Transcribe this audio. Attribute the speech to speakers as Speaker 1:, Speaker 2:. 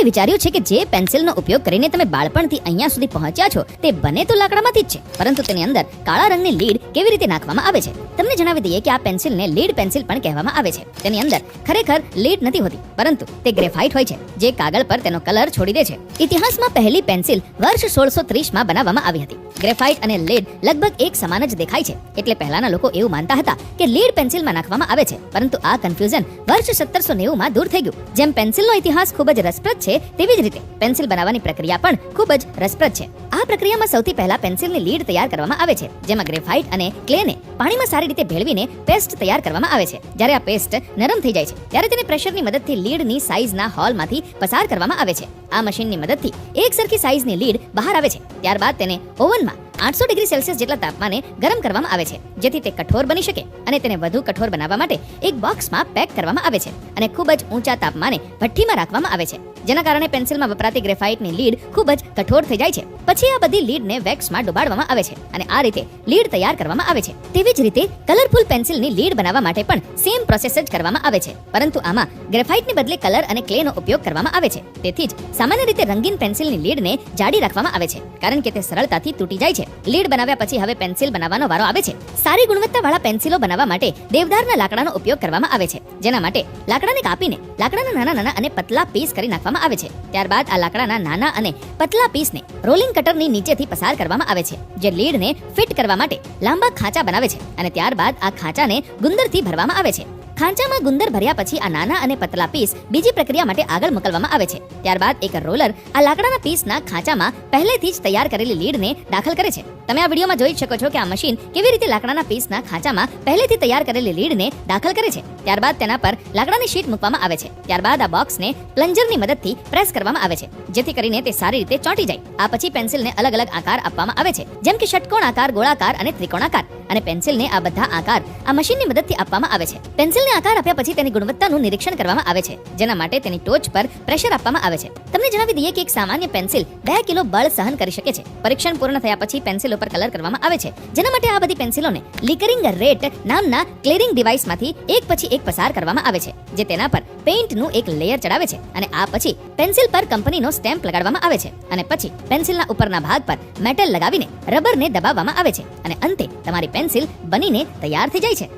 Speaker 1: ક્યારે વિચાર્યું છે કે જે પેન્સિલનો ઉપયોગ કરીને તમે બાળપણથી અહીંયા સુધી પહોંચ્યા છો, તે બને તો લાકડામાંથી જ છે. પરંતુ તેની અંદર કાળા રંગની લીડ કેવી રીતે નાખવામાં આવે છે? તમને જણાવી દઈએ કે આ પેન્સિલને લીડ પેન્સિલ પણ કહેવામાં આવે છે. તેની અંદર ખરેખર લીડ નથી હોતી, પરંતુ તે ગ્રેફાઇટ હોય છે, જે કાગળ પર તેનો કલર છોડી દે છે. ઇતિહાસમાં પહેલી પેન્સિલ વર્ષ સોળસો ત્રીસમાં બનાવવામાં આવી હતી. ગ્રેફાઇટ અને લીડ લગભગ એક સમાન જ દેખાય છે. એટલે પહેલાના લોકો એવું માનતા હતા કે લીડ પેન્સિલમાં નાખવામાં આવે છે, પરંતુ આ કન્ફ્યુઝન વર્ષ સત્તરસો નેવુંમાં દૂર થઈ ગયું. જેમ પેન્સિલનો ઇતિહાસ ખૂબ જ રસપ્રદ છે તેવી જ રીતે પેન્સિલ બનાવવાની પ્રક્રિયા પણ ખૂબ જ રસપ્રદ છે. આ પ્રક્રિયામાં સૌથી પહેલા પેન્સિલની લીડ તૈયાર કરવામાં આવે છે, જેમાં ગ્રેફાઇટ અને ક્લેને પાણીમાં સારી રીતે ભેળવીને પેસ્ટ તૈયાર કરવામાં આવે છે. જ્યારે આ પેસ્ટ નરમ થઈ જાય છે, ત્યારે તેને પ્રેશરની મદદથી લીડની સાઇઝના હોલમાંથી પસાર કરવામાં આવે છે. આ મશીનની મદદથી એક સરખી સાઇઝની લીડ બહાર આવે છે. ત્યારબાદ તેને ઓવનમાં આઠસો ડિગ્રી સેલ્સિયસ જેટલા તાપમાને ગરમ કરવામાં આવે છે, જેથી તે કઠોર બની શકે અને તેને વધુ કઠોર બનાવવા માટે એક બોક્સમાં પેક કરવામાં આવે છે અને ખૂબ જ ઊંચા તાપમાને ભઠ્ઠીમાં રાખવામાં આવે છે, જેના કારણે પેન્સિલમાં વપરાતી ગ્રેફાઇટની લીડ ખૂબ જ કઠોર થઈ જાય છે. પછી આ બધી લીડને વેક્સમાં ડુબાડવામાં આવે છે અને આ રીતે લીડ તૈયાર કરવામાં આવે છે. તેવી જ રીતે કલરફુલ પેન્સિલની લીડ બનાવવા માટે પણ સેમ પ્રોસેસ જ કરવામાં આવે છે, પરંતુ આમાં ગ્રેફાઇટને બદલે કલર અને ક્લેનો ઉપયોગ કરવામાં આવે છે. તેથી જ સામાન્ય રીતે રંગીન પેન્સિલની લીડને જાડી રાખવામાં આવે છે, કારણ કે તે સરળતાથી તૂટી જાય છે. લીડ બનાવ્યા પછી હવે પેન્સિલ બનાવવાનો વારો આવે છે. સારી ગુણવત્તાવાળા પેન્સિલો બનાવવા માટે દેવદારના લાકડાનો ઉપયોગ કરવામાં આવે છે. જેના માટે લાકડાને કાપીને લાકડાના નાના નાના અને પતલા પીસ કરી નાખવામાં આવે છે. ત્યારબાદ આ લાકડાના નાના અને પતલા પીસને રોલિંગ કટરની નીચેથી પસાર કરવામાં આવે છે, જે લીડને ફિટ કરવા માટે લાંબા ખાંચા બનાવે છે અને ત્યારબાદ આ ખાંચાને ગુંદરથી ભરવામાં આવે છે. ખાંચામાં ગુંદર ભર્યા પછી આ નાના અને પતલા પીસ બીજી પ્રક્રિયા માટે આગળ મોકલવામાં આવે છે. ત્યારબાદ એક રોલર આ લાકડાના પીસના ખાંચામાં પહેલેથી જ તૈયાર કરેલી લીડને દાખલ કરે છે. તમે આ વિડીયોમાં જોઈ શકો છો કે આ મશીન કેવી રીતે લાકડાના પીસના ખાંચામાં પહેલેથી તૈયાર કરેલી લીડને દાખલ કરે છે. ત્યારબાદ તેના પર લાકડાની શીટ મૂકવામાં આવે છે. ત્યારબાદ આ બોક્સને પ્લન્જરની મદદથી પ્રેસ કરવામાં આવે છે, જેથી કરીને તે સારી રીતે ચોંટી જાય. આ પછી પેન્સિલને અલગ અલગ આકાર આપવામાં આવે છે, જેમ કે ષટકોણ આકાર, ગોળાકાર અને ત્રિકોણાકાર અને પેન્સિલને આ બધા આકાર આ મશીનની મદદથી આપવામાં આવે છે. પેન્સિલને આકાર આપ્યા પછી તેની ગુણવત્તાનું નિરીક્ષણ કરવામાં આવે છે, જેના માટે તેની ટોચ પર પ્રેશર આપવામાં આવે છે. તમને જણાવી દઈએ કે એક સામાન્ય પેન્સિલ બે કિલો બળ સહન કરી શકે છે. પરીક્ષણ પૂર્ણ થયા પછી પેન્સિલ ઉપર કલર કરવામાં આવે છે. જેના માટે આ બધી પેન્સિલોને લિકરિંગ રેટ નામના ક્લિયરિંગ ડિવાઇસમાંથી એક પછી એક પસાર કરવામાં આવે છે, જે તેના પર પેઇન્ટનું એક લેયર ચડાવે છે અને આ પછી પેન્સિલ પર કંપનીનો સ્ટેમ્પ લગાડવામાં આવે છે અને પછી પેન્સિલના ઉપરના ભાગ પર મેટલ લગાવીને રબરને દબાવવામાં આવે છે અને અંતે તમારી પેન્સિલ બનીને તૈયાર થઈ જાય છે.